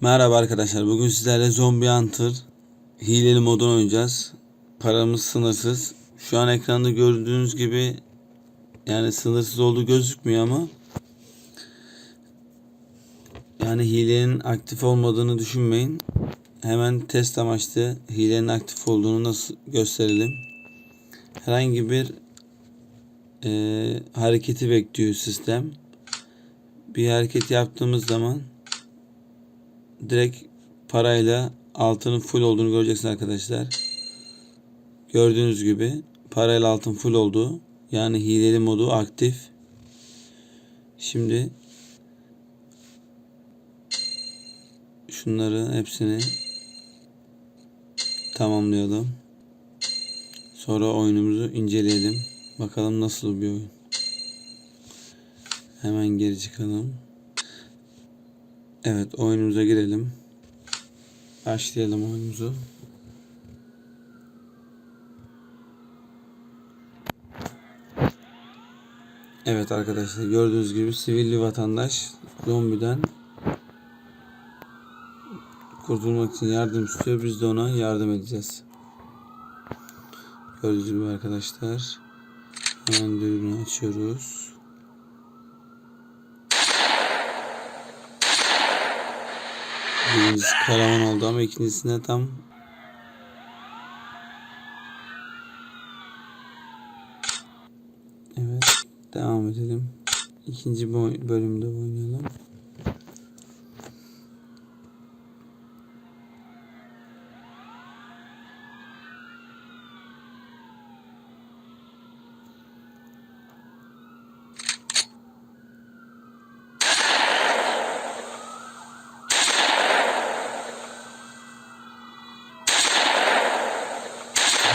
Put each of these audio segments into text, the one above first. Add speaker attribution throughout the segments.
Speaker 1: Merhaba arkadaşlar. Bugün sizlerle Zombie Hunter hileli modunu oynayacağız. Paramız sınırsız. Şu an ekranda gördüğünüz gibi yani sınırsız olduğu gözükmüyor ama yani hilenin aktif olmadığını düşünmeyin. Hemen test amaçlı hilenin aktif olduğunu nasıl gösterelim. Herhangi bir e, hareketi bekliyor sistem. Bir hareket yaptığımız zaman direkt parayla altının full olduğunu göreceksiniz arkadaşlar. Gördüğünüz gibi parayla altın full oldu. Yani hileli modu aktif. Şimdi şunları hepsini tamamlayalım. Sonra oyunumuzu inceleyelim. Bakalım nasıl bir oyun. Hemen geri çıkalım. Evet oyunumuza girelim. Başlayalım oyunumuzu. Evet arkadaşlar gördüğünüz gibi sivil bir vatandaş zombiden kurtulmak için yardım istiyor. Biz de ona yardım edeceğiz. Gördüğünüz gibi arkadaşlar hemen dürbünü açıyoruz. Birincisi karavan oldu ama ikincisine tam Evet devam edelim. İkinci bölümde oynayalım.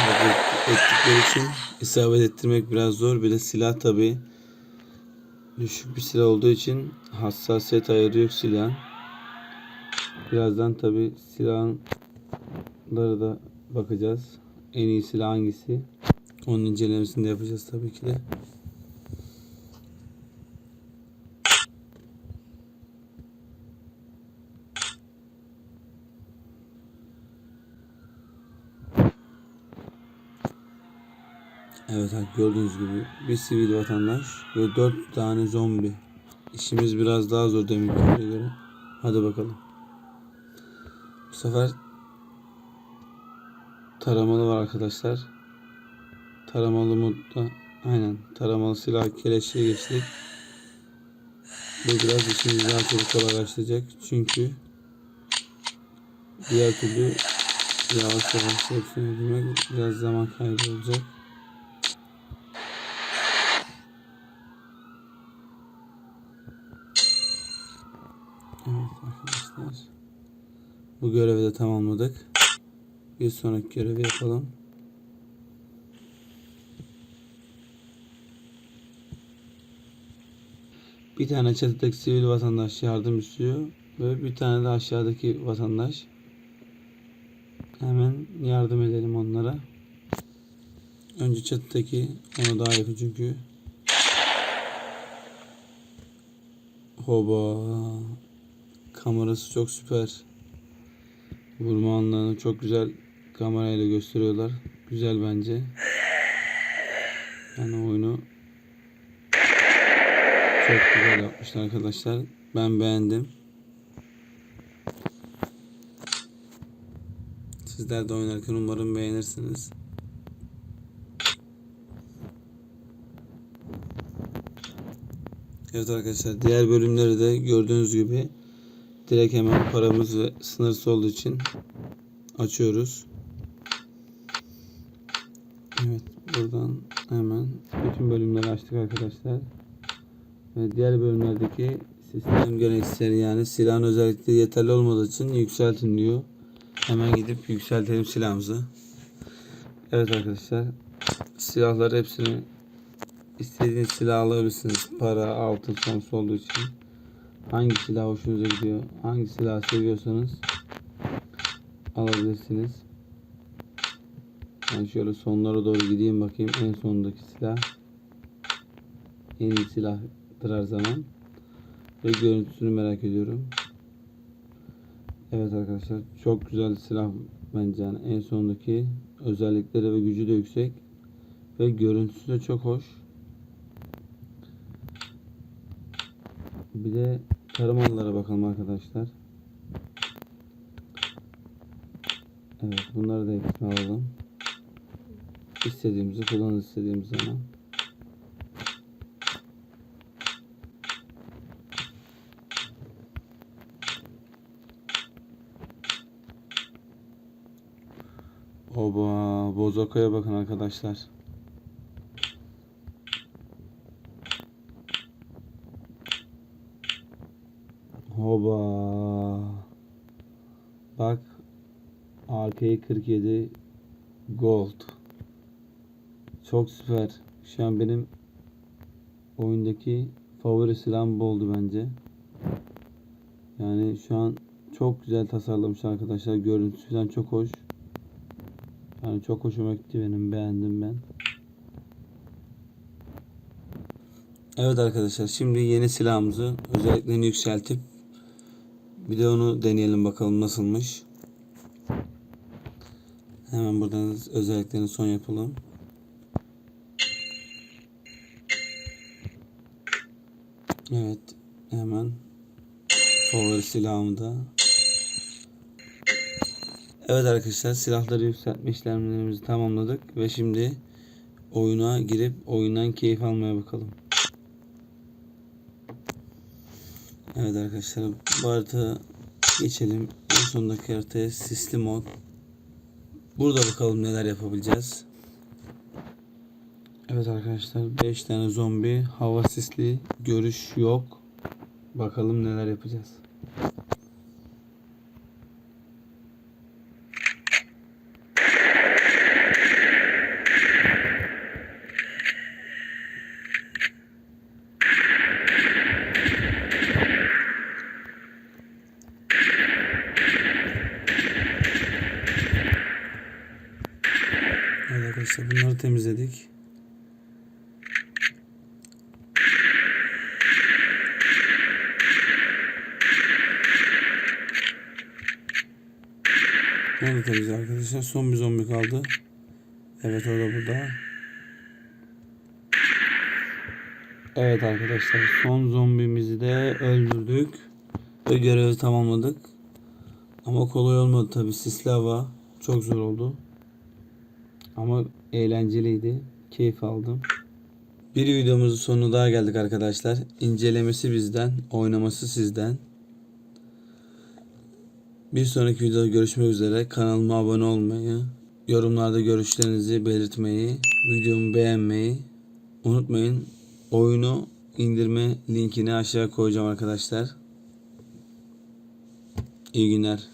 Speaker 1: Hareket ettikleri için isabet ettirmek biraz zor. Bir de silah tabi düşük bir silah olduğu için hassasiyet ayarı yok silahın. Birazdan tabi silahları da bakacağız. En iyi silah hangisi? Onun incelemesini de yapacağız tabii ki de. Evet gördüğünüz gibi bir sivil vatandaş ve dört tane zombi. İşimiz biraz daha zor deminkilere göre. Hadi bakalım. Bu sefer taramalı var arkadaşlar. Taramalı modda aynen taramalı silah keleşe geçtik. Bu biraz işimizi daha çok kolaylaştıracak. Çünkü diğer türlü yavaş yavaş hepsini öldürmek biraz zaman kaybı olacak. Evet arkadaşlar. Bu görevi de tamamladık. Bir sonraki görevi yapalım. Bir tane çatıdaki sivil vatandaş yardım istiyor. Ve bir tane de aşağıdaki vatandaş. Hemen yardım edelim onlara. Önce çatıdaki onu daha yakın çünkü. Hoba. Kamerası çok süper. Vurma anlarını çok güzel kamerayla gösteriyorlar. Güzel bence. Yani oyunu çok güzel yapmışlar arkadaşlar. Ben beğendim. Sizler de oynarken umarım beğenirsiniz. Evet arkadaşlar diğer bölümleri de gördüğünüz gibi direkt hemen paramız ve sınırsız olduğu için açıyoruz. Evet buradan hemen bütün bölümleri açtık arkadaşlar. Ve diğer bölümlerdeki sistem gerekçeleri yani silahın özellikleri yeterli olmadığı için yükseltin diyor. Hemen gidip yükseltelim silahımızı. Evet arkadaşlar silahları hepsini istediğiniz silah alabilirsiniz. Para, altın sonsuz olduğu için. Hangi silah hoşunuza gidiyor? Hangi silah seviyorsanız alabilirsiniz. Ben şöyle sonlara doğru gideyim bakayım. En sondaki silah. En iyi silahtır her zaman. Ve görüntüsünü merak ediyorum. Evet arkadaşlar çok güzel silah bence yani en sondaki özellikleri ve gücü de yüksek ve görüntüsü de çok hoş. Bir de tarımalılara bakalım arkadaşlar. Evet bunları da hepsini alalım. İstediğimizi kullanırız istediğimiz zaman. Oba, Bozoko'ya bakın arkadaşlar. Hoba. Bak. AK-47 Gold. Çok süper. Şu an benim oyundaki favori silahım bu oldu bence. Yani şu an çok güzel tasarlamış arkadaşlar. Görüntüsü falan çok hoş. Yani çok hoşuma gitti benim. Beğendim ben. Evet arkadaşlar şimdi yeni silahımızı özelliklerini yükseltip bir de onu deneyelim bakalım nasılmış. Hemen buradan özelliklerini son yapalım. Evet hemen favori silahımı da Evet arkadaşlar silahları yükseltme işlemlerimizi tamamladık ve şimdi oyuna girip oyundan keyif almaya bakalım. Evet arkadaşlar bu harita geçelim. En sondaki haritaya sisli mod. Burada bakalım neler yapabileceğiz. Evet arkadaşlar 5 tane zombi hava sisli görüş yok. Bakalım neler yapacağız. Evet arkadaşlar bunları temizledik. Bunu temizledik arkadaşlar. Son bir zombi kaldı. Evet o da burada. Evet arkadaşlar son zombimizi de öldürdük. Ve görevi tamamladık. Ama kolay olmadı tabi sisli hava. Çok zor oldu. Ama eğlenceliydi. Keyif aldım. Bir videomuzun sonuna daha geldik arkadaşlar. İncelemesi bizden, oynaması sizden. Bir sonraki videoda görüşmek üzere. Kanalıma abone olmayı, yorumlarda görüşlerinizi belirtmeyi, videomu beğenmeyi unutmayın. Oyunu indirme linkini aşağı koyacağım arkadaşlar. İyi günler.